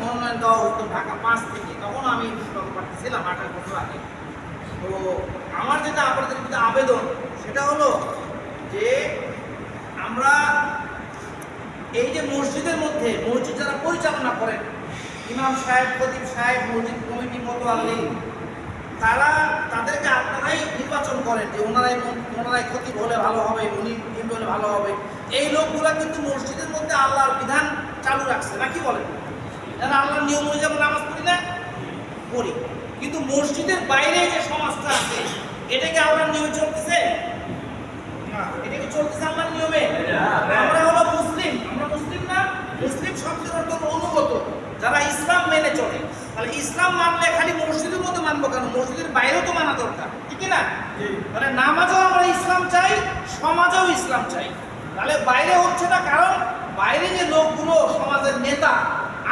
মনোনয়ন দেওয়া হতো ঢাকা পাঁচ থেকে তখন আমি প্রার্থী ছিলাম আঠারো বছর আগে। তো আমার যেটা আপনাদের প্রতি আবেদন, সেটা হলো যে আমরা এই যে মসজিদের মধ্যে মসজিদ যারা পরিচালনা করেন, ইমাম সাহেব, খতিব সাহেব, মসজিদ কমিটি মতো আলী তারা, তাদেরকে আপনারাই নির্বাচন করেন যে ওনারাই ওনারাই খতিব হলে ভালো হবে, উনি হলে ভালো হবে। এই লোকগুলা কিন্তু মসজিদের মধ্যে আল্লাহর বিধান চালু রাখছে নাকি বলেন? যারা আল্লাহর নিয়ম অনুযায়ী আমরা নামাজ পড়ি না? করি কিন্তু মসজিদের বাইরে যে সমাজটা আছে এটাকে আল্লাহর নিয়মে চলতেছে? না এটা কি চলতেছে আল্লাহর নিয়মে। আমরা হলো মুসলিম। আমরা মুসলিম না? মুসলিম শব্দের অর্থ অনুগত যারা ইসলাম মেনে চলে। তাহলে ইসলাম মানলে খালি মসজিদের মধ্যে মানবো কেন? মসজিদের বাইরেও তো মানা দরকার ঠিক না? মানে নামাজেও আমরা ইসলাম চাই সমাজেও ইসলাম চাই। তাহলে বাইরে হচ্ছে না কারণ বাইরে যে লোকগুলো সমাজের নেতা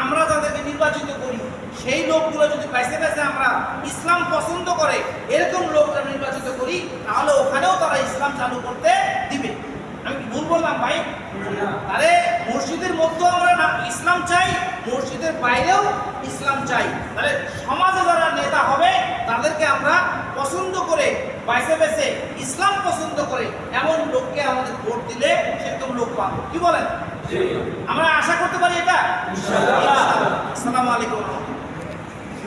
আমরা যাদেরকে নির্বাচিত করি সেই লোকগুলো যদি পাইছে পাইছে আমরা ইসলাম পছন্দ করে এরকম লোকরা নির্বাচিত করি তাহলে ওখানেও তারা ইসলাম চালু করতে দিবে। আমি কি ভুল বললাম ভাই? আরে মসজিদের মধ্যেও আমরা না ইসলাম চাই মসজিদের বাইরেও ইসলাম চাই। তাহলে সমাজে যারা নেতা হবে তাদেরকে আমরা পছন্দ করে বাইসে বেছে ইসলাম পছন্দ করে এমন লোককে আমাদের ভোট দিলে লোক পাবো। কি বলেন? আমরা আশা করতে পারি এটা?